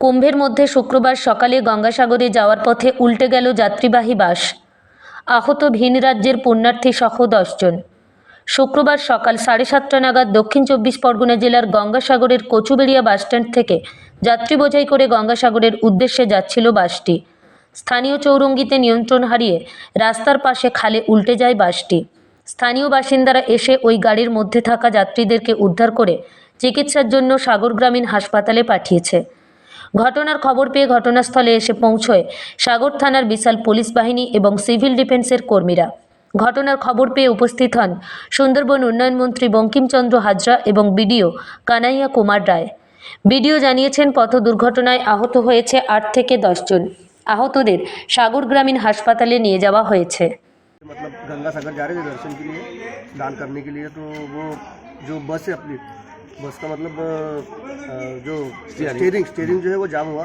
কুম্ভের মধ্যে শুক্রবার সকালে গঙ্গাসাগরে যাওয়ার পথে উল্টে গেল যাত্রীবাহী বাস। আহত ভিন রাজ্যের পুণ্যার্থী সহ দশজন। শুক্রবার সকাল সাড়ে সাতটা নাগাদ দক্ষিণ চব্বিশ পরগনা জেলার গঙ্গাসাগরের কচুবেড়িয়া বাসস্ট্যান্ড থেকে যাত্রী বোঝাই করে গঙ্গাসাগরের উদ্দেশ্যে যাচ্ছিল বাসটি। স্থানীয় চৌরঙ্গিতে নিয়ন্ত্রণ হারিয়ে রাস্তার পাশে খালে উল্টে যায় বাসটি। স্থানীয় বাসিন্দারা এসে ওই গাড়ির মধ্যে থাকা যাত্রীদেরকে উদ্ধার করে চিকিৎসার জন্য সাগর গ্রামীণ হাসপাতালে পাঠিয়েছে। ঘটনার খবর পেয়ে ঘটনাস্থলে এসে পৌঁছয় সাগর থানার বিশাল পুলিশ বাহিনী এবং সিভিল ডিফেন্সের কর্মীরা। ঘটনার খবর পেয়ে উপস্থিত হন সুন্দরবন উন্নয়ন মন্ত্রী বঙ্কিমচন্দ্র হাজরা এবং বিডিও কানাইয়া কুমার রায়। বিডিও জানিয়েছেন, পথ দুর্ঘটনায় আহত হয়েছে আট থেকে দশজন আহতদের সাগর গ্রামীণ হাসপাতালে নিয়ে যাওয়া হয়েছে। मतलब गंगा सागर जा रहे थे दर्शन के लिए दान करने के लिए तो वो जो बस है अपनी बस का मतलब अ, जो स्टेयरिंग स्टेयरिंग जो है वो जाम हुआ।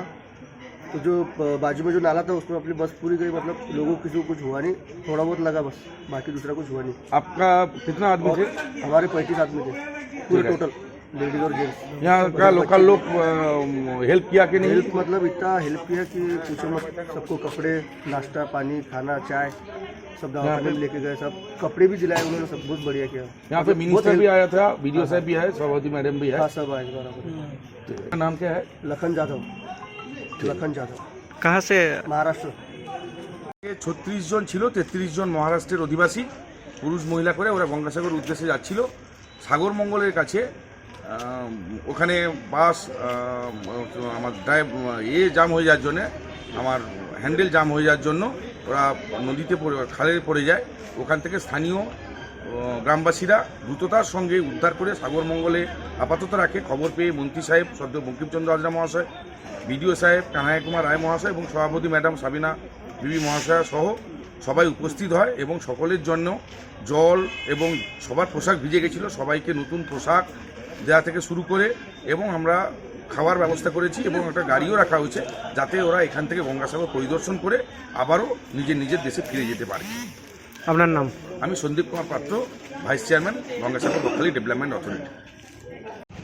तो जो बाजू में जो नाला था उसमें अपनी बस पूरी गई मतलब लोगों को किसी को कुछ हुआ नहीं थोड़ा बहुत लगा बस बाकी दूसरा कुछ हुआ नहीं। आपका कितना आदमी और थे? हमारे पैंतीस आदमी थे पूरे ठीक है। टोटल लेडीज और जेंट्स यहाँ का लोकल लोग हेल्प किया कि नहीं हेल्प मतलब इतना हेल्प किया कि पूछो मत सबको कपड़े नाश्ता पानी खाना चाय सब दवा यहाँ पानी पे- लेके गए सब कपड़े भी दिलाए उन्होंने सब बहुत बढ़िया किया यहाँ पे बहुत मिनिस्टर help- भी आया था वीडियो साहब भी है सभापति मैडम भी है हाँ सब आए बराबर का नाम क्या है लखन যাদব লখন যাদব कहाँ से মহারাষ্ট্র ছত্রিশ জন ছিল তেত্রিশ জন মহারাষ্ট্রের অধিবাসী পুরুষ মহিলা করে ওরা গঙ্গাসাগর উদ্দেশ্যে যাচ্ছিল সাগর মঙ্গলের কাছে আম, ওখানে বাস আমার ড্রাইভ এ জাম হয়ে যাওয়ার জন্যে, আমার হ্যান্ডেল জাম হয়ে যাওয়ার জন্য ওরা নদীতে পড়ে, খালে পড়ে যায়। ওখান থেকে স্থানীয় গ্রামবাসীরা দ্রুততার সঙ্গে উদ্ধার করে সাগর মঙ্গলে আপাতত রাখে। খবর পেয়ে মন্ত্রী সাহেব সদ্য বঙ্কিমচন্দ্র হাজরা মহাশয়, বিডিও সাহেব কানায় কুমার রায় মহাশয় এবং সভাপতি ম্যাডাম সাবিনা বিবি মহাশয়া সহ সবাই উপস্থিত হয় এবং সকলের জন্য জল এবং সবার পোশাক ভিজে গেছিল। সবাইকে নতুন পোশাক দেওয়া থেকে শুরু করে এবং আমরা খাওয়ার ব্যবস্থা করেছি এবং একটা গাড়িও রাখা হয়েছে যাতে ওরা এখান থেকে গঙ্গাসাগর পরিদর্শন করে আবারও নিজের নিজের দেশে ফিরে যেতে পারে। আপনার নাম? আমি Sandip Kumar Patra vice chairman Gangasagar Bakkhali development authority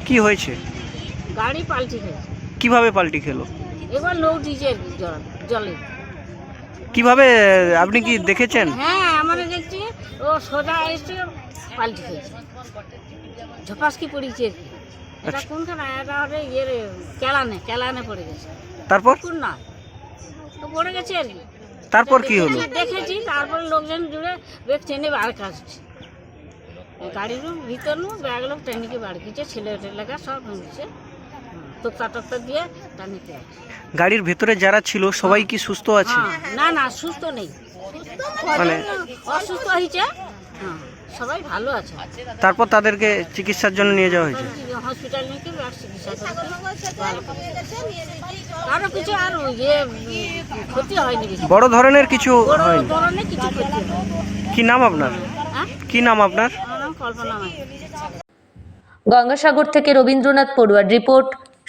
কি হয়েছে? গাড়ি পাল্টি গেছে কীভাবে পাল্টি খেলো? এবার লোক দিয়েছে জল জলে। কীভাবে আপনি কি দেখেছেন? হ্যাঁ আমরা দেখছি ও সোজা এসে পাল্টি খেয়েছে। ঝপাসকি পড়েছে? আর কি। এটা আচ্ছা। কোনখানে? এটা হচ্ছে ইয়ে রে, কেলানে কেলানে পড়ে গেছে। তারপর? কোন না। তো পড়ে গেছে আর কি। তারপর কি হলো? দেখেছি- দেখেছি। তারপরে লোকজন জুড়ে ব্যাগ টেনে বার কাটছে গাড়ির ভিতর নু ব্যাগ লোক টেনিকে বার দিচ্ছে ছেলে টেলেকা সব হচ্ছে তোক্তা টোক্তা দিয়ে টানিতে গাড়ির ভেতরে যারা ছিল সবাই কি সুস্থ আছে? হ্যাঁ, না না সুস্থ নেই। মানে? অসুস্থ হয়েছে। হ্যাঁ, সবাই ভালো আছে। তারপর তাদেরকে চিকিৎসার জন্য নিয়ে যাওয়া হয়েছে? হসপিটাল নিয়ে চিকিৎসা কিছু আর ইয়ে ক্ষতি হয়নি বড় ধরনের কিছু বড় হয়নি? ধরনের কিছু ক্ষতি কি নাম আপনার? হ্যাঁ? কি নাম আপনার? কল্পনা গঙ্গাসাগর থেকে রবীন্দ্রনাথ পড়ুয়ার report